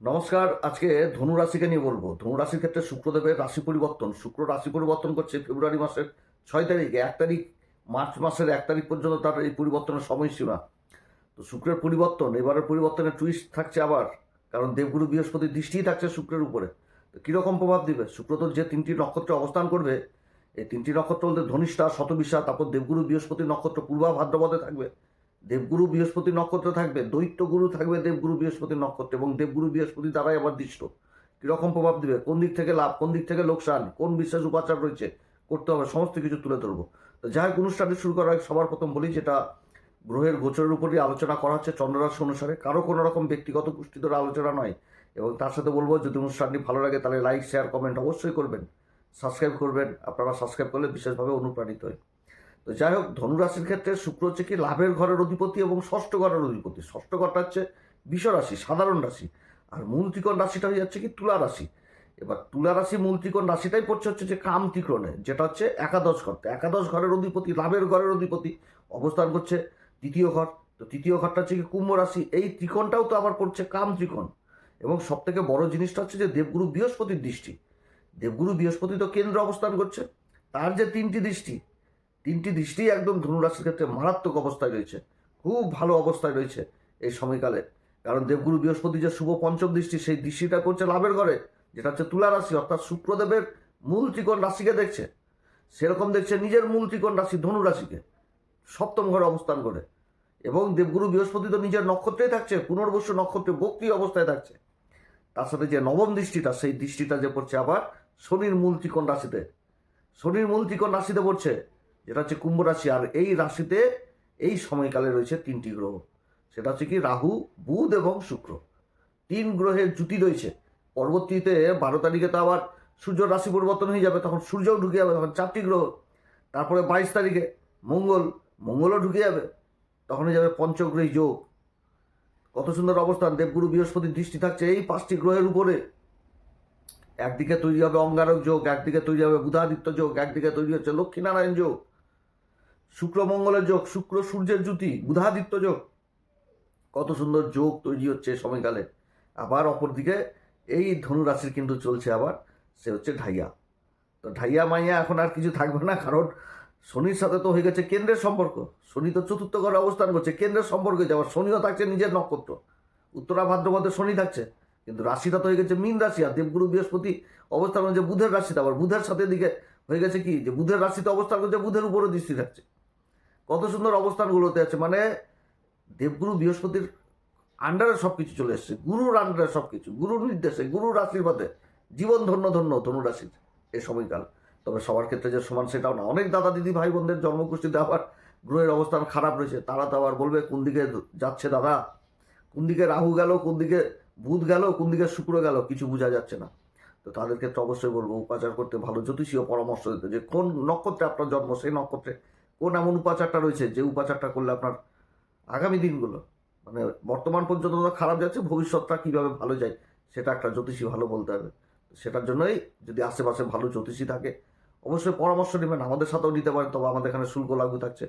নমস্কার, আজকে ধনু রাশিকে নিয়ে বলব। ধনু রাশির ক্ষেত্রে শুক্রদেবের রাশি পরিবর্তন। শুক্র রাশি পরিবর্তন করছে ফেব্রুয়ারি মাসের ছয় তারিখে, এক তারিখ মার্চ মাসের এক তারিখ পর্যন্ত তার এই পরিবর্তনের সময়সীমা। তো শুক্রের পরিবর্তন, এবারের পরিবর্তনের টুইস্ট থাকছে আবার, কারণ দেবগুরু বৃহস্পতির দৃষ্টিই থাকছে শুক্রের উপরে। তো কীরকম প্রভাব দিবে? শুক্র তো যে তিনটি নক্ষত্রে অবস্থান করবে, এই তিনটি নক্ষত্র বলতে ধনিষ্ঠা, শতবিশা, তারপর দেবগুরু বৃহস্পতি নক্ষত্র পূর্বা ভাদ্রপদে থাকবে। দেবগুরু বৃহস্পতি নক্ষত্র থাকবে, দৈত্যগুরু থাকবে দেবগুরু বৃহস্পতি নক্ষত্র এবং দেবগুরু বৃহস্পতি দ্বারাই আবার দৃষ্ট। কীরকম প্রভাব দিবে? কোন দিক থেকে লাভ, কোন দিক থেকে লোকসান, কোন বিশ্বাস উপাচার রয়েছে? করতে হবে, সমস্ত কিছু তুলে ধরবো। তো যাই হোক, অনুষ্ঠানটি শুরু করার আগে সবার প্রথম বলি যেটা গ্রহের গোচরের উপরই আলোচনা করা হচ্ছে চন্দ্ররাশি অনুসারে। কারও কোনো রকম ব্যক্তিগত গোষ্ঠী পুষ্টিধর আলোচনা নয় এবং তার সাথে বলব, যদি অনুষ্ঠানটি ভালো লাগে তাহলে লাইক শেয়ার কমেন্ট অবশ্যই করবেন। সাবস্ক্রাইব করবেন, আপনারা সাবস্ক্রাইব করলে বিশেষভাবে অনুপ্রাণিত হয় তো যাই হোক, ধনুরাশির ক্ষেত্রে শুক্র হচ্ছে কি লাভের ঘরের অধিপতি এবং ষষ্ঠ ঘরের অধিপতি। ষষ্ঠ ঘরটা হচ্ছে রাশি সাধারণ রাশি। আর মূল ত্রিকোণ রাশিটা হয়ে যাচ্ছে কি তুলা রাশি। এবার তুলা রাশি মূল ত্রিকোণ রাশিটাই পড়ছে হচ্ছে যে কাম ত্রিকোণে যেটা হচ্ছে একাদশ ঘর। একাদশ ঘরের অধিপতি, লাভের ঘরের অধিপতি অবস্থান করছে তৃতীয় ঘর। তো তৃতীয় ঘরটা হচ্ছে কি কুম্ভ রাশি। এই ত্রিকোণটাও তো আবার পড়ছে কাম ত্রিকোণ এবং সব থেকে বড় জিনিসটা হচ্ছে যে দেবগুরু বৃহস্পতির দৃষ্টি। দেবগুরু বৃহস্পতি তো কেন্দ্র অবস্থান করছে। তার যে তিনটি দৃষ্টি তিনটি দৃষ্টি একদম ধনুরাশির ক্ষেত্রে মারাত্মক অবস্থায় রয়েছে। খুব ভালো অবস্থায় রয়েছে এই সময়কালে। কারণ দেবগুরু বৃহস্পতি যে শুভ পঞ্চম দৃষ্টি, সেই দৃষ্টিটা করছে লাভের ঘরে, যেটা হচ্ছে তুলা রাশি, অর্থাৎ শুক্রদেবের মূল ত্রিকোণ রাশিকে দেখছে। সেরকম দেখছে নিজের মূল ত্রিকোণ রাশি ধনু রাশিকে, সপ্তম ঘরে অবস্থান করে। এবং দেবগুরু বৃহস্পতি তো নিজের নক্ষত্রেই থাকছে, পুনর্বসু নক্ষত্রে বক্তি অবস্থায় থাকছে। তার সাথে যে নবম দৃষ্টিটা, সেই দৃষ্টিটা যে পড়ছে আবার শনির মূল ত্রিকোণ রাশিতে। শনির মূল ত্রিকোণ রাশিতে পড়ছে যেটা হচ্ছে কুম্ভ রাশি, আর এই রাশিতে এই সময়কালে রয়েছে তিনটি গ্রহ। সেটা হচ্ছে কি রাহু, বুধ এবং শুক্র। তিন গ্রহের জুটি রয়েছে। পরবর্তীতে বারো তারিখে তো আবার সূর্য রাশি পরিবর্তন হয়ে যাবে, তখন সূর্যও ঢুকে যাবে, তখন চারটি গ্রহ। তারপরে বাইশ তারিখে মঙ্গল, মঙ্গলও ঢুকে যাবে তখন হয়ে যাবে পঞ্চগ্রহী যোগ। কত সুন্দর অবস্থান, দেবগুরু বৃহস্পতির দৃষ্টি থাকছে এই পাঁচটি গ্রহের উপরে। একদিকে তৈরি হবে অঙ্গারক যোগ, একদিকে তৈরি হবে বুধাদিত্য যোগ, একদিকে তৈরি হচ্ছে লক্ষ্মীনারায়ণ যোগ। শুক্র মঙ্গলের যোগ, শুক্র সূর্যের জ্যোতি, বুধাদিত্য যোগ। কত সুন্দর যোগ তৈরি হচ্ছে সময়কালে। আবার অপরদিকে এই ধনু রাশির কিন্তু চলছে আবার, সে হচ্ছে ঢাইয়া। তো ঢাইয়া মাইয়া এখন আর কিছু থাকবে না, কারণ শনির সাথে তো হয়ে গেছে কেন্দ্রের সম্পর্ক। শনি তো চতুর্থ ঘরে অবস্থান করছে, কেন্দ্রের সম্পর্কে যাওয়ার। শনিও থাকছে নিজের নক্ষত্র। উত্তরা ভাদ্রপদে শনি থাকছে, কিন্তু রাশিটা তো হয়ে গেছে মীন রাশি, আর দেবগুরু বৃহস্পতি অবস্থান করছে বুধের রাশিতে। আবার বুধের সাথে দিকে হয়ে গেছে কি? যে বুধের রাশিতে অবস্থান করছে, বুধের উপরে দৃষ্টি থাকছে। কত সুন্দর অবস্থানগুলোতে আছে মানে দেবগুরু বৃহস্পতির আন্ডারে সব কিছু চলে এসছে, গুরুর আন্ডারে সব কিছু গুরুর নির্দেশে, গুরুর আশীর্বাদে, জীবন ধন্য ধন্য ধনু রাশির এই সময়কাল। তবে সবার ক্ষেত্রে যে সমান সেটাও না। অনেক দাদা দিদি ভাই বোনদের জন্মকুষ্ঠিতে আবার গ্রহের অবস্থান খারাপ রয়েছে, তারা তো আবার বলবে, কোন দিকে যাচ্ছে দাদা? কোন দিকে রাহু গেল, কোন দিকে বুধ গেল, কোন দিকে শুক্র গেল? কিছু বোঝা যাচ্ছে না। তো তাদের ক্ষেত্রে অবশ্যই বলব, উপাচার করতে ভালো জ্যোতিষীয় পরামর্শ দিতে যে কোন নক্ষত্রে আপনার জন্ম, সেই নক্ষত্রে কোন এমন উপাচারটা রয়েছে যে উপাচারটা করলে আপনার আগামী দিনগুলো মানে বর্তমান পর্যন্ত তো খারাপ যাচ্ছে, ভবিষ্যৎটা কীভাবে ভালো যায় সেটা একটা জ্যোতিষী ভালো বলতে হবে। সেটার জন্যই যদি আশেপাশে ভালো জ্যোতিষী থাকে, অবশ্যই পরামর্শ নেবেন, আমাদের সাথেও নিতে পারেন, তবে আমাদের এখানে শুল্ক লাগু থাকছে।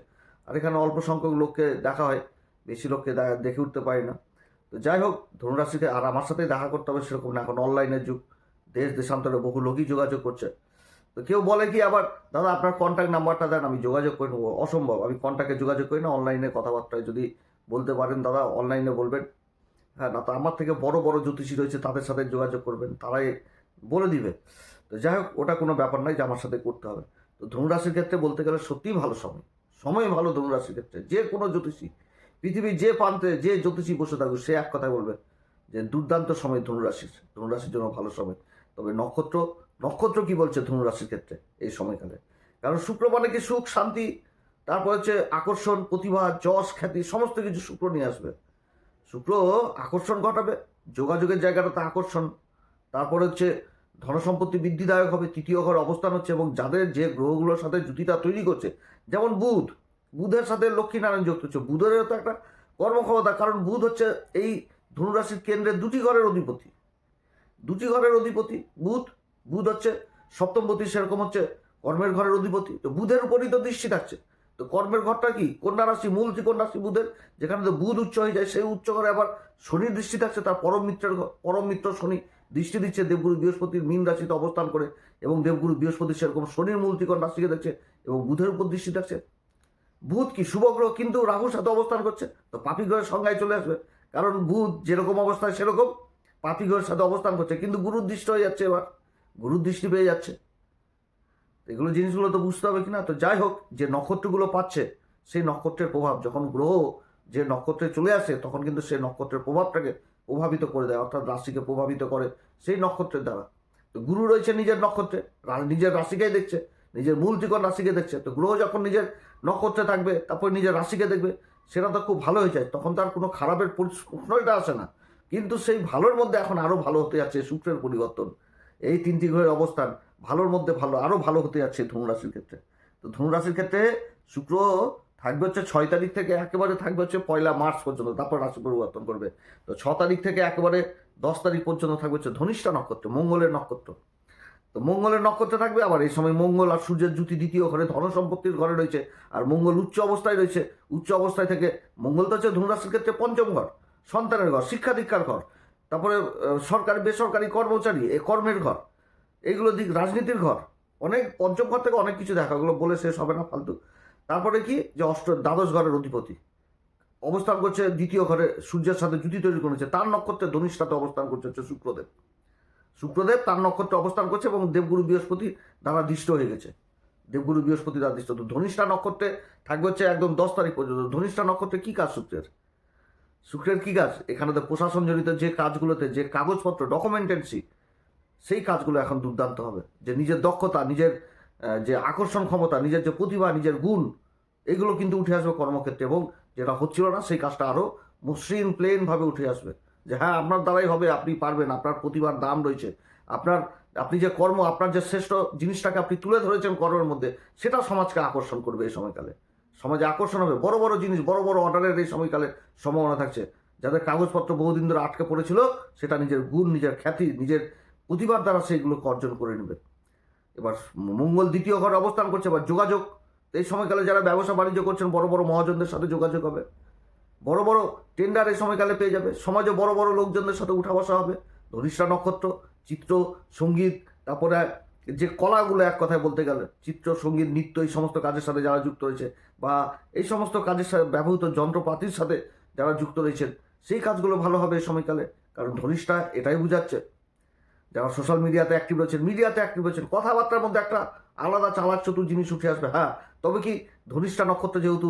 আর এখানে অল্প সংখ্যক লোককে দেখা হয়, বেশি লোককে দেখে উঠতে পারি না। তো যাই হোক ধনুরাশিতে আর আমার সাথেই দেখা করতে হবে, সেরকম না, এখন অনলাইনের যুগ। দেশ, দেশান্তরে বহু লোকই যোগাযোগ করছে। তো কেউ বলে কি আবার, দাদা, আপনার কন্ট্যাক্ট নাম্বারটা দেন, আমি যোগাযোগ করে নেব। অসম্ভব, আমি কন্ট্যাক্টে যোগাযোগ করি না অনলাইনে কথাবার্তায় যদি বলতে পারেন, দাদা অনলাইনে বলবেন। হ্যাঁ না তো আমার থেকে বড় বড় জ্যোতিষী রয়েছে, তাদের সাথে যোগাযোগ করবেন, তারাই বলে দিবে। তো যাই হোক, ওটা কোনো ব্যাপার নয় যে আমার সাথে করতে হবে। তো ধনুরাশির ক্ষেত্রে বলতে গেলে সত্যিই ভালো সময় সময় ভালো ধনুরাশির ক্ষেত্রে। যে কোনো জ্যোতিষী, পৃথিবীর যে প্রান্তে যে জ্যোতিষী বসে থাকুক, সে এক কথায় বলবে যে, দুর্দান্ত সময় ধনুরাশির ধনুরাশির জন্য ভালো সময়। তবে নক্ষত্র নক্ষত্র কি বলছে ধনুরাশির ক্ষেত্রে এই সময়কালে? কারণ শুক্র মানে কি সুখ, শান্তি, তারপর হচ্ছে আকর্ষণ, প্রতিভা, যশ, খ্যাতি, সমস্ত কিছু শুক্র নিয়ে আসবে। শুক্র আকর্ষণ ঘটাবে, যোগাযোগের জায়গাটাতে আকর্ষণ। তারপর হচ্ছে ধনসম্পত্তি বৃদ্ধিদায়ক হবে, তৃতীয় ঘর অবস্থান হচ্ছে এবং যাদের যে গ্রহগুলোর সাথে জুতিটা তৈরি করছে, যেমন বুধ, বুধের সাথে লক্ষ্মীনারায়ণ যুক্ত হচ্ছে। বুধেরও তো একটা কর্মক্ষমতা, কারণ বুধ হচ্ছে এই ধনুরাশির কেন্দ্রের দুটি ঘরের অধিপতি। দুটি ঘরের অধিপতি, বুধ বুধ হচ্ছে সপ্তমপতি সেরকম হচ্ছে, কর্মের ঘরের অধিপতি। তো বুধের উপরই তো দৃষ্টি থাকছে। তো কর্মের ঘরটা কি? কন্যা রাশি? মূল ত্রিকোণ রাশি? বুধের? যেখানে তো বুধ উচ্চ হয়ে যায়, সেই উচ্চ ঘরে আবার শনির দৃষ্টি থাকছে, তার পরম মিত্রের পরম মিত্র শনি দৃষ্টি দিচ্ছে। দেবগুরু বৃহস্পতির মীন রাশিতে অবস্থান করে এবং দেবগুরু বৃহস্পতি সেরকম শনির মূল ত্রিকোণ রাশিকে দেখছে এবং বুধের উপর দৃষ্টি থাকছে। বুধ কি? শুভ গ্রহ, কিন্তু রাহুর সাথে অবস্থান করছে। তো পাপি গ্রহের সংজ্ঞায় চলে আসবে। কারণ বুধ যেরকম অবস্থায় সেরকম পাপি গ্রহের সাথে অবস্থান করছে, কিন্তু গুরুর দৃষ্টি হয়ে যাচ্ছে এবার। গুরুর দৃষ্টি পেয়ে যাচ্ছে। এগুলো জিনিসগুলো তো বুঝতে হবে কিনা? তো যাই হোক, যে নক্ষত্রগুলো পাচ্ছে, সেই নক্ষত্রের প্রভাব, যখন গ্রহ যে নক্ষত্রে চলে আসে, তখন কিন্তু সেই নক্ষত্রের প্রভাবটাকে প্রভাবিত করে দেয়, অর্থাৎ রাশিকে প্রভাবিত করে সেই নক্ষত্রের দ্বারা। তো গুরু রয়েছে নিজের নক্ষত্রে নিজের রাশিকেই দেখছে, নিজের মূল ত্রিকোণ রাশিকে দেখছে। তো গ্রহ যখন নিজের নক্ষত্রে থাকবে, তারপর নিজের রাশিকে দেখবে, সেটা তো খুব ভালো হয়ে যায়, তখন তার কোনো খারাপের প্রশ্নটা আসে না। কিন্তু সেই ভালোর মধ্যে এখন আরও ভালো হতে যাচ্ছে শুক্রের পরিবর্তন। এই তিনটি গ্রহের অবস্থান ভালোর মধ্যে ভালো, আরও ভালো হতে যাচ্ছে ধনুরাশির ক্ষেত্রে। তো ধনুরাশির ক্ষেত্রে শুক্র থাকবে হচ্ছে ছয় তারিখ থেকে, একেবারে থাকবে হচ্ছে পয়লা মার্চ পর্যন্ত, তারপর রাশি পরিবর্তন করবে। তো ছ তারিখ থেকে একেবারে দশ তারিখ পর্যন্ত থাকবে হচ্ছে ধনিষ্ঠা নক্ষত্র, মঙ্গলের নক্ষত্র। তো মঙ্গলের নক্ষত্রে থাকবে, আবার এই সময় মঙ্গল আর সূর্যের জুতি দ্বিতীয় ঘরে, ধন সম্পত্তির ঘরে রয়েছে, আর মঙ্গল উচ্চ অবস্থায় রয়েছে। উচ্চ অবস্থায় থেকে মঙ্গল তো হচ্ছে ধনুরাশির ক্ষেত্রে পঞ্চম ঘর, সন্তানের ঘর, শিক্ষা দীক্ষার ঘর। তারপরে সরকারি, বেসরকারি কর্মচারী এই কর্মের ঘর এইগুলো দিক, রাজনীতির ঘর, অনেক পঞ্চম ঘর থেকে অনেক কিছু দেখা, ওগুলো বলে শেষ হবে না, ফালতু। তারপরে কি? যে অষ্ট, দ্বাদশ ঘরের অধিপতি। অবস্থান করছে দ্বিতীয় ঘরে, সূর্যের সাথে জুতি তৈরি করেছে, তার নক্ষত্রে ধনিষ্ঠাতে অবস্থান করছে হচ্ছে শুক্রদেব। শুক্রদেব তার নক্ষত্রে অবস্থান করছে এবং দেবগুরু বৃহস্পতি দ্বারা দৃষ্ট হয়ে গেছে। দেবগুরু বৃহস্পতি দ্বারা দৃষ্ট। তো ধনিষ্ঠা নক্ষত্রে থাকবে হচ্ছে একদম দশ তারিখ পর্যন্ত। ধনিষ্ঠা নক্ষত্রে কী কাজ শুক্রের শুক্রের কী কাজ? এখানে তো প্রশাসন জড়িত যে কাজগুলোতে যে কাগজপত্র ডকুমেন্টেন্সি সেই কাজগুলো এখন দুর্দান্ত হবে। যে নিজের দক্ষতা, নিজের যে আকর্ষণ ক্ষমতা, নিজের যে প্রতিভা, নিজের গুণ, এগুলো কিন্তু উঠে আসবে কর্মক্ষেত্রে এবং যেটা হচ্ছিল না, সেই কাজটা আরও মসৃণ প্লেনভাবে উঠে আসবে। যে হ্যাঁ আপনার দ্বারাই হবে, আপনি পারবেন, আপনার প্রতিভার দাম রয়েছে। আপনার, আপনি যে কর্ম, আপনার যে শ্রেষ্ঠ জিনিসটাকে আপনি তুলে ধরেছেন কর্মের মধ্যে, সেটা সমাজকে আকর্ষণ করবে এই সময়কালে। সমাজে আকর্ষণ হবে। বড় বড় জিনিস, বড় বড় অর্ডারের এই সময়কালে সম্ভাবনা থাকছে। যাদের কাগজপত্র বহুদিন ধরে আটকে পড়েছিল, সেটা নিজের গুণ, নিজের খ্যাতি, নিজের প্রতিভার দ্বারা সেইগুলোকে অর্জন করে নেবে। এবার মঙ্গল দ্বিতীয় ঘরে অবস্থান করছে, এবার যোগাযোগ। এই সময়কালে যারা ব্যবসা বাণিজ্য করছেন, বড় বড় মহাজনদের সাথে যোগাযোগ হবে। বড় বড় টেন্ডার এই সময়কালে পেয়ে যাবে। সমাজে বড় বড় লোকজনদের সাথে উঠা বসা হবে। ধনিষ্ঠা নক্ষত্র, চিত্র, সংগীত, তারপরে যে কলাগুলো এক কথায় বলতে গেলে, চিত্র, সংগীত, নৃত্য এই সমস্ত কাজের সাথে যারা যুক্ত রয়েছে বা এই সমস্ত কাজের সাথে ব্যবহৃত যন্ত্রপাতির সাথে যারা যুক্ত রয়েছেন, সেই কাজগুলো ভালো হবে এই সময়কালে। কারণ ধনিষ্ঠা এটাই বোঝাচ্ছে। যারা সোশ্যাল মিডিয়াতে অ্যাক্টিভ রয়েছেন মিডিয়াতে অ্যাক্টিভ রয়েছেন, কথাবার্তার মধ্যে একটা আলাদা চালাক চতুর জিনিস উঠে আসবে হ্যাঁ। তবে কি ধনিষ্ঠা নক্ষত্র যেহেতু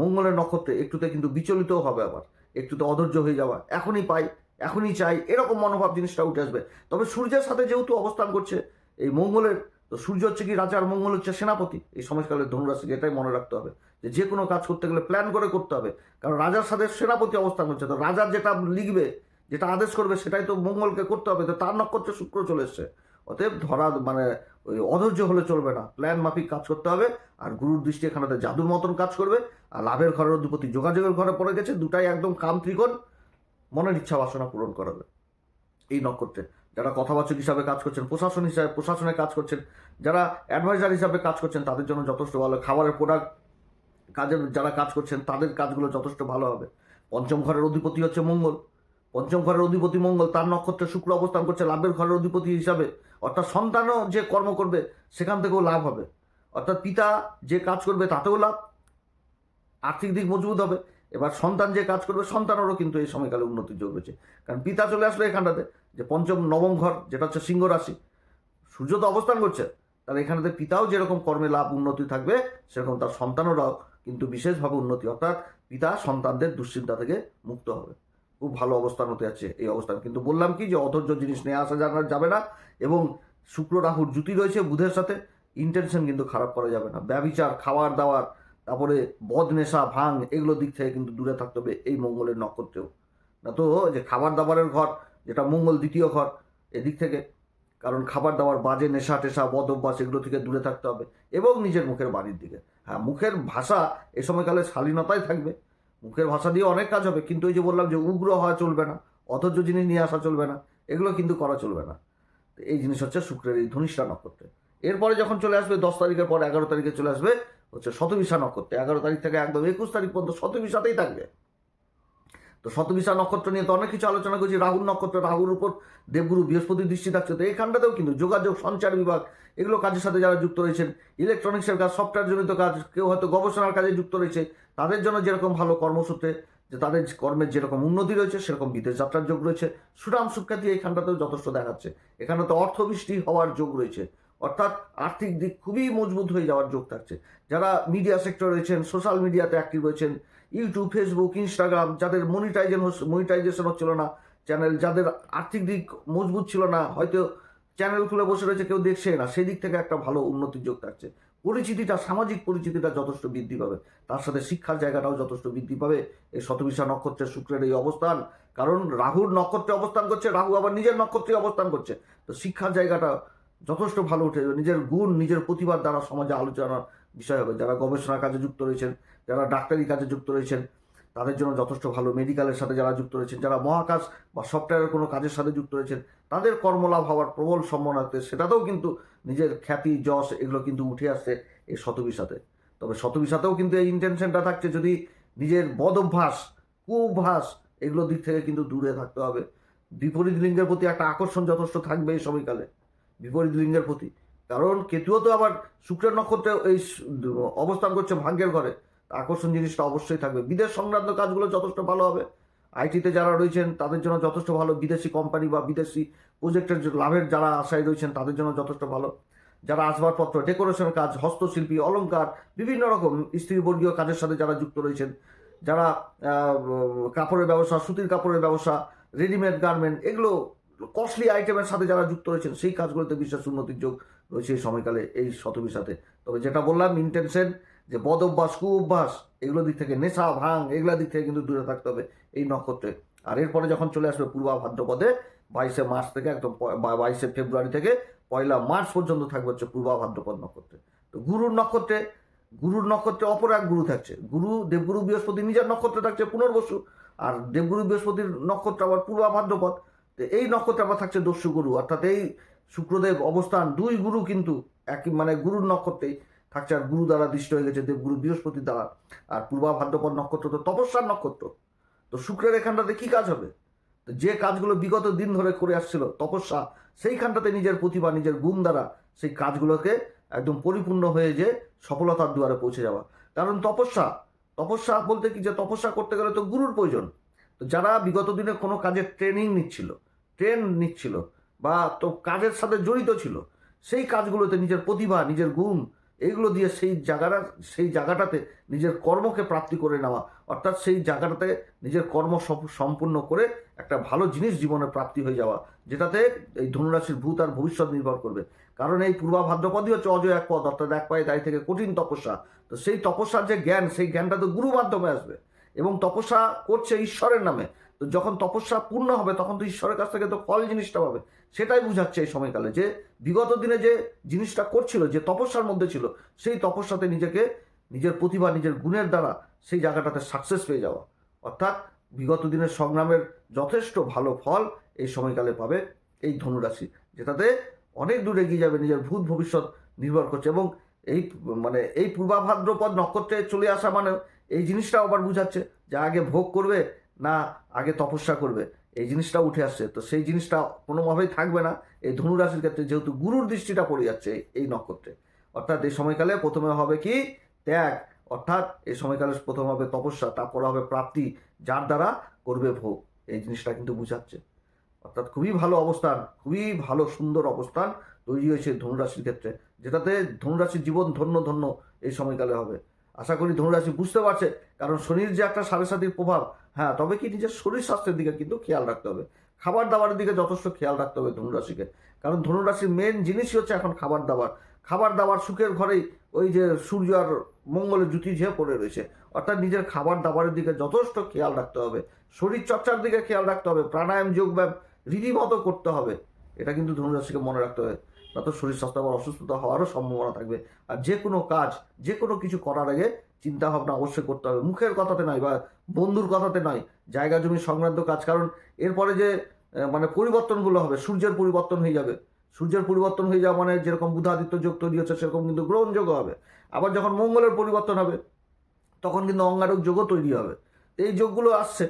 মঙ্গলের নক্ষত্রে, একটুতে কিন্তু বিচলিতও হবে আবার, একটুতে অধৈর্য হয়ে যাওয়া, এখনই পাই, এখনই চাই, এরকম মনোভাব জিনিসটা উঠে আসবে। তবে সূর্যের সাথে যেহেতু অবস্থান করছে, এই মঙ্গলের, তো সূর্য হচ্ছে কি রাজার মঙ্গল হচ্ছে সেনাপতি, এই সময়কালের ধনুরাশিকে এটাই মনে রাখতে হবে। যে যে কোনো কাজ করতে গেলে প্ল্যান করে করতে হবে। কারণ রাজার সাথে সেনাপতি অবস্থান করছে তো রাজার যেটা লিখবে, যেটা আদেশ করবে, সেটাই তো মঙ্গলকে করতে হবে, তো তার নক্ষত্রে শুক্র চলে এসছে। অতএব ধরা মানে ওই অধৈর্য হলে চলবে না। প্ল্যান মাফিক কাজ করতে হবে, আর গুরুর দৃষ্টি এখানেতে জাদুর মতন কাজ করবে, আর লাভের ঘরের অধিপতি যোগাযোগের ঘরে পড়ে গেছে, দুটাই একদম কাম ত্রিকোণ, মনের ইচ্ছা বাসনা পূরণ করাবে এই নক্ষত্রে যারা কথাবাচক হিসাবে কাজ করছেন, প্রশাসন হিসাবে, প্রশাসনে কাজ করছেন, যারা অ্যাডভাইজার হিসাবে কাজ করছেন, তাদের জন্য যথেষ্ট ভালো। খাবারের প্রোডাক্ট কাজের যারা কাজ করছেন, তাদের কাজগুলো যথেষ্ট ভালো হবে। পঞ্চম ঘরের অধিপতি হচ্ছে মঙ্গল। পঞ্চম ঘরের অধিপতি মঙ্গল, তার নক্ষত্রে শুক্র অবস্থান করছে লাভের ঘরের অধিপতি হিসাবে। অর্থাৎ সন্তানও যে কর্ম করবে, সেখান থেকেও লাভ হবে। অর্থাৎ পিতা যে কাজ করবে, তাতেও লাভ। আর্থিক দিক মজবুত হবে। এবার সন্তান যে কাজ করবে, সন্তানেরও কিন্তু এই সময়কালে উন্নতি রয়েছে কারণ পিতা চলে আসলো এখানটাতে, যে পঞ্চম, নবম ঘর, যেটা হচ্ছে সিংহ রাশি। সূর্য তো অবস্থান করছে, তাহলে এখানেতে পিতাও যেরকম কর্মে লাভ, উন্নতি থাকবে, সেরকম তার সন্তানেরাও কিন্তু বিশেষভাবে উন্নতি, অর্থাৎ পিতা সন্তানদের দুশ্চিন্তা থেকে মুক্ত হবে। খুব ভালো অবস্থান হতে যাচ্ছে এই অবস্থান। কিন্তু বললাম কি যে অধৈর্য জিনিস নিয়ে আসা জানা যাবে না এবং শুক্র রাহুর জুতি রয়েছে বুধের সাথে ইন্টেনশন কিন্তু খারাপ করা যাবে না। ব্যবিচার, খাওয়ার দাওয়ার, তারপরে বদ নেশা ভাং এগুলো দিক থেকে কিন্তু দূরে থাকতে হবে, এই মঙ্গলের নক্ষত্রেও না তো যে খাবার দাবারের ঘর, যেটা মঙ্গল দ্বিতীয় ঘর, এদিক থেকে। কারণ খাবার দাবার বাজে নেশা টেশা বদ অভ্যাস, এগুলো থেকে দূরে থাকতে হবে এবং নিজের মুখের বাড়ির দিকে। হ্যাঁ মুখের ভাষা এ সময়কালে শালীনতাই থাকবে। মুখের ভাষা দিয়ে অনেক কাজ হবে, কিন্তু ওই যে বললাম যে উগ্র হওয়া চলবে না, অথচ জিনিস নিয়ে আসা চলবে না, এগুলো কিন্তু করা চলবে না। এই জিনিস হচ্ছে শুক্রের এই ধনিষ্ঠা নক্ষত্রে। এরপরে যখন চলে আসবে দশ তারিখের পর, এগারো তারিখে চলে আসবে হচ্ছে শতবিশা নক্ষত্রে। এগারো তারিখ থেকে একদম একুশ তারিখ পর্যন্ত শতবিশাতেই থাকবে। তো শতবিশা নক্ষত্র নিয়ে তো অনেক কিছু আলোচনা করছি। রাহুল নক্ষত্র, রাহুর উপর দেবগুরু বৃহস্পতি দৃষ্টি থাকছে। তো এইখানটাতেও কিন্তু যোগাযোগ, সঞ্চার বিভাগ, এগুলো কাজের সাথে যারা যুক্ত রয়েছেন ইলেকট্রনিক্সের কাজ সফটওয়্যার জনিত কাজ, কেউ হয়তো গবেষণার কাজে যুক্ত রয়েছে, তাদের জন্য যেরকম ভালো কর্মসূত্রে, যে তাদের কর্মের যেরকম উন্নতি রয়েছে, সেরকম বিদেশ যাত্রার যোগ রয়েছে। সুনাম সুখ্যাতি এইখানটাতেও যথেষ্ট দেখাচ্ছে। এখানে তো অর্থবৃষ্টি হওয়ার যোগ রয়েছে। অর্থাৎ আর্থিক দিক খুবই মজবুত হয়ে যাওয়ার যোগ থাকছে। যারা মিডিয়া সেক্টর রয়েছেন সোশ্যাল মিডিয়াতে অ্যাক্টিভ রয়েছেন ইউটিউব ফেসবুক ইনস্টাগ্রাম যাদের মনিটাইজেশন মনিটাইজেশন হচ্ছিল না চ্যানেল যাদের আর্থিক দিক মজবুত ছিল না, হয়তো চ্যানেল খুলে বসে রয়েছে, কেউ দেখছে না সেই দিক থেকে একটা ভালো উন্নতির যোগ থাকছে। পরিচিতিটা, সামাজিক পরিচিতিটা যথেষ্ট বৃদ্ধি পাবে। তার সাথে শিক্ষার জায়গাটাও যথেষ্ট বৃদ্ধি পাবে। এই শতবিশা নক্ষত্রের শুক্রের এই অবস্থান, কারণ রাহুর নক্ষত্রে অবস্থান করছে, রাহু আবার নিজের নক্ষত্রে অবস্থান করছে। তো শিক্ষার জায়গাটা যথেষ্ট ভালো উঠে, নিজের গুণ, নিজের প্রতিভার দ্বারা সমাজে আলোচনার বিষয় হবে। যারা গবেষণার কাজে যুক্ত রয়েছেন, যারা ডাক্তারি কাজে যুক্ত রয়েছেন, তাদের জন্য যথেষ্ট ভালো। মেডিকেলের সাথে যারা যুক্ত রয়েছেন, যারা মহাকাশ বা সফটওয়্যারের কোনো কাজের সাথে যুক্ত রয়েছেন, তাদের কর্মলাভ হওয়ার প্রবল সম্ভাবনা সেটাতেও কিন্তু নিজের খ্যাতি, যশ এগুলো কিন্তু উঠে আসছে এই শতবিশাতে। তবে শতবিশাতেও কিন্তু এই ইন্টেনশনটা থাকছে যদি নিজের বদ অভ্যাস কুঅভ্যাস এগুলো দিক থেকে কিন্তু দূরে থাকতে হবে। বিপরীত লিঙ্গের প্রতি একটা আকর্ষণ যথেষ্ট থাকবে এই সময়কালে। বিপরীত লিঙ্গের প্রতি। কারণ কেতুও তো আবার শুক্রের নক্ষত্রে এই অবস্থান করছে ভাগ্যের ঘরে। আকর্ষণ জিনিসটা অবশ্যই থাকবে। বিদেশ সংক্রান্ত কাজগুলো যথেষ্ট ভালো হবে। আইটিতে যারা রয়েছেন, তাদের জন্য যথেষ্ট ভালো। বিদেশি কোম্পানি বা বিদেশি প্রজেক্টের লাভের যারা আশায় রয়েছেন, তাদের জন্য যথেষ্ট ভালো। যারা আসবাবপত্র ডেকোরেশনের কাজ, হস্তশিল্পী, অলংকার, বিভিন্ন রকম স্ত্রীবর্গীয় কাজের সাথে যারা যুক্ত রয়েছেন, যারা কাপড়ের ব্যবসা, সুতির কাপড়ের ব্যবসা রেডিমেড গার্মেন্ট এগুলো কস্টলি আইটেমের সাথে যারা যুক্ত রয়েছেন, সেই কাজগুলোতে বিশেষ উন্নতির যোগ রয়েছে এই সময়কালে এই শতবিশাতে তবে যেটা বললাম ইন্টেনশন যে বদ অভ্যাস, কু অভ্যাস, এগুলো দিক থেকে নেশা, ভাঙ, এগুলো দিক থেকে কিন্তু দূরে থাকতে হবে এই নক্ষত্রে। আর এরপরে যখন চলে আসবে পূর্বা ভাদ্রপদে, বাইশে মার্চ থেকে একদম বাইশে ফেব্রুয়ারি থেকে পয়লা মার্চ পর্যন্ত থাকবে হচ্ছে পূর্বা ভাদ্রপদ নক্ষত্রে। তো গুরুর নক্ষত্রে গুরুর নক্ষত্রে অপর এক গুরু থাকছে। গুরু, দেবগুরু, বৃহস্পতি, নিজের নক্ষত্রে থাকছে পুনর্বসু। আর দেবগুরু, বৃহস্পতির নক্ষত্র আবার পূর্বা ভাদ্রপদ। এই নক্ষত্রে আবার থাকছে দস্যু গুরু, অর্থাৎ এই শুক্রদেব অবস্থান দুই গুরু কিন্তু একই মানে গুরুর নক্ষত্রেই থাকছে আর গুরু দ্বারা দৃষ্ট হয়ে গেছে, দেবগুরু বৃহস্পতি দ্বারা। আর পূর্বা ভাদ্রপদ নক্ষত্র তো তপস্যার নক্ষত্র। তো শুক্রের এখানটাতে কি কাজ হবে? তো যে কাজগুলো বিগত দিন ধরে করে আসছিল, তপস্যা, সেইখানটাতে নিজের প্রতিভা, নিজের গুণ দ্বারা সেই কাজগুলোকে একদম পরিপূর্ণ হয়ে যে সফলতার দুয়ারে পৌঁছে যাওয়া। কারণ তপস্যা তপস্যা বলতে কি যে তপস্যা করতে গেলে তো গুরুর প্রয়োজন। তো যারা বিগত দিনে কোনো কাজের ট্রেনিং নিচ্ছিল ট্রেন নিচ্ছিল বা তো কাজের সাথে জড়িত ছিল, সেই কাজগুলোতে নিজের প্রতিভা, নিজের গুণ এইগুলো দিয়ে সেই জায়গাটা, সেই জায়গাটাতে নিজের কর্মকে প্রাপ্তি করে নেওয়া, অর্থাৎ সেই জায়গাটাতে নিজের কর্ম সম্পূর্ণ করে একটা ভালো জিনিস জীবনে প্রাপ্তি হয়ে যাওয়া, যেটাতে এই ধনুরাশির ভূত আর ভবিষ্যৎ নির্ভর করবে। কারণ এই পূর্বা ভাদ্রপদই হচ্ছে অজয় এক পদ, অর্থাৎ এক পায়ে দাঁড়িয়ে থেকে কঠিন তপস্যা, তো সেই তপস্যার যে জ্ঞান, সেই জ্ঞানটা তো গুরু মাধ্যমে আসবে এবং তপস্যা করছে ঈশ্বরের নামে। তো যখন তপস্যা পূর্ণ হবে, তখন তো ঈশ্বরের কাছ থেকে তো ফল জিনিসটা পাবে। সেটাই বুঝাচ্ছে এই সময়কালে যে, বিগত দিনে যে জিনিসটা করছিল, যে তপস্যার মধ্যে ছিল, সেই তপস্যাতে নিজেকে, নিজের প্রতিভা, নিজের গুণের দ্বারা সেই জায়গাটাতে সাকসেস পেয়ে যাওয়া। অর্থাৎ বিগত দিনের সংগ্রামের যথেষ্ট ভালো ফল এই সময়কালে পাবে এই ধনুরাশি, যেটাতে অনেক দূর এগিয়ে যাবে, নিজের ভূত ভবিষ্যৎ নির্ভর করছে এবং এই মানে এই পূর্বাভাদ্রপদ নক্ষত্রে চলে আসা মানে এই জিনিসটাও আবার বুঝাচ্ছে, যে আগে ভোগ করবে না আগে তপস্যা করবে। এই জিনিসটা উঠে আসছে। তো সেই জিনিসটা কোনোভাবেই থাকবে না। এই ধনুরাশির ক্ষেত্রে যেহেতু গুরুর দৃষ্টিটা পড়ে যাচ্ছে এই- নক্ষত্রে। অর্থাৎ এই সময়কালে প্রথমে হবে কি? ত্যাগ। অর্থাৎ এই সময়কালে প্রথম হবে তপস্যা, তারপর হবে প্রাপ্তি, যার দ্বারা করবে ভোগ। এই জিনিসটা কিন্তু বুঝাচ্ছে। অর্থাৎ খুবই ভালো অবস্থান, খুবই ভালো সুন্দর অবস্থান তৈরি হয়েছে ধনুরাশির ক্ষেত্রে। যেটাতে ধনুরাশির জীবন ধন্য ধন্য এই সময়কালে হবে। আশা করি ধনুরাশি বুঝতে পারছে, কারণ শনির যে একটা সাড়ে সাতির প্রভাব হ্যাঁ তবে কি নিজের শরীর স্বাস্থ্যের দিকে কিন্তু খেয়াল রাখতে হবে। খাবার দাবারের দিকে যথেষ্ট খেয়াল রাখতে হবে ধনুরাশিকে, কারণ ধনুরাশির মেন জিনিসই হচ্ছে এখন খাবার দাবার খাবার দাবার সুখের ঘরেই ওই যে সূর্য আর মঙ্গলের জুতি ঝেয়ে পড়ে রয়েছে, অর্থাৎ নিজের খাবার দাবারের দিকে যথেষ্ট খেয়াল রাখতে হবে। শরীর চর্চার দিকে খেয়াল রাখতে হবে, প্রাণায়াম, যোগব্যায়াম রীতিমতো করতে হবে, এটা কিন্তু ধনুরাশিকে মনে রাখতে হবে। না তো শরীর স্বাস্থ্য আবার অসুস্থতা হওয়ারও সম্ভাবনা থাকবে। আর যে কোনো কাজ যে কোনো কিছু করার আগে চিন্তা ভাবনা অবশ্যই করতে হবে। মুখের কথাতে নয় বা বন্ধুর কথাতে নয়, জায়গা জমি সংক্রান্ত কাজ। কারণ এরপরে যে মানে পরিবর্তনগুলো হবে, সূর্যের পরিবর্তন হয়ে যাবে। সূর্যের পরিবর্তন হয়ে যাওয়া মানে যেরকম বুধাদিত্য যোগ তৈরি হচ্ছে, সেরকম কিন্তু গ্রহণযোগ্য হবে। আবার যখন মঙ্গলের পরিবর্তন হবে, তখন কিন্তু অঙ্গারক যোগও তৈরি হবে। এই যোগগুলো আসছে।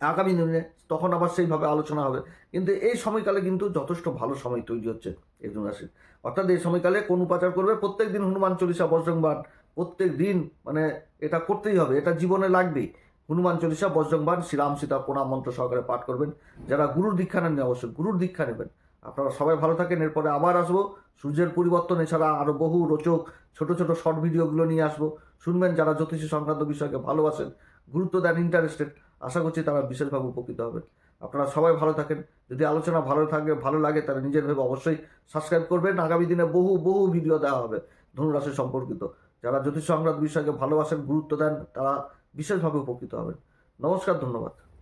আগামী দিনে তখন আবার সেইভাবে আলোচনা হবে। কিন্তু এই সময়কালে কিন্তু যথেষ্ট ভালো সময় তৈরি হচ্ছে এই রাশির। অর্থাৎ এই সময়কালে কোন উপাচার করবে? প্রত্যেক দিন হনুমান চল্লিশা বজ্রংবান প্রত্যেক দিন মানে এটা করতেই হবে, এটা জীবনে লাগবেই। হনুমান চল্লিশা বজ্রংবান শ্রীরাম সীতা প্রণাম মন্ত্র সহকারে পাঠ করবেন। যারা গুরুর দীক্ষা নেন অবশ্যই গুরুর দীক্ষা নেবেন। আপনারা সবাই ভালো থাকেন, এরপরে আবার আসব। সূর্যের পরিবর্তন, এছাড়া আরও বহু রোচক ছোট ছোট শর্ট ভিডিওগুলো নিয়ে আসব। শুনবেন যারা জ্যোতিষী সংক্রান্ত বিষয়কে ভালোবাসেন, গুরুত্ব দেন ইন্টারেস্টেড আশা করছি তারা বিশেষভাবে উপকৃত হবেন। আপনারা সবাই ভালো থাকেন। যদি আলোচনা ভালো থাকে, ভালো লাগে, তাহলে নিজের ভেবে অবশ্যই সাবস্ক্রাইব করবেন। আগামী দিনে বহু বহু ভিডিও দেওয়া হবে ধনুরাশি সম্পর্কিত। যারা জ্যোতিষ সংক্রান্ত বিষয়কে ভালোবাসেন, গুরুত্ব দেন, তারা বিশেষভাবে উপকৃত হবেন। নমস্কার, ধন্যবাদ।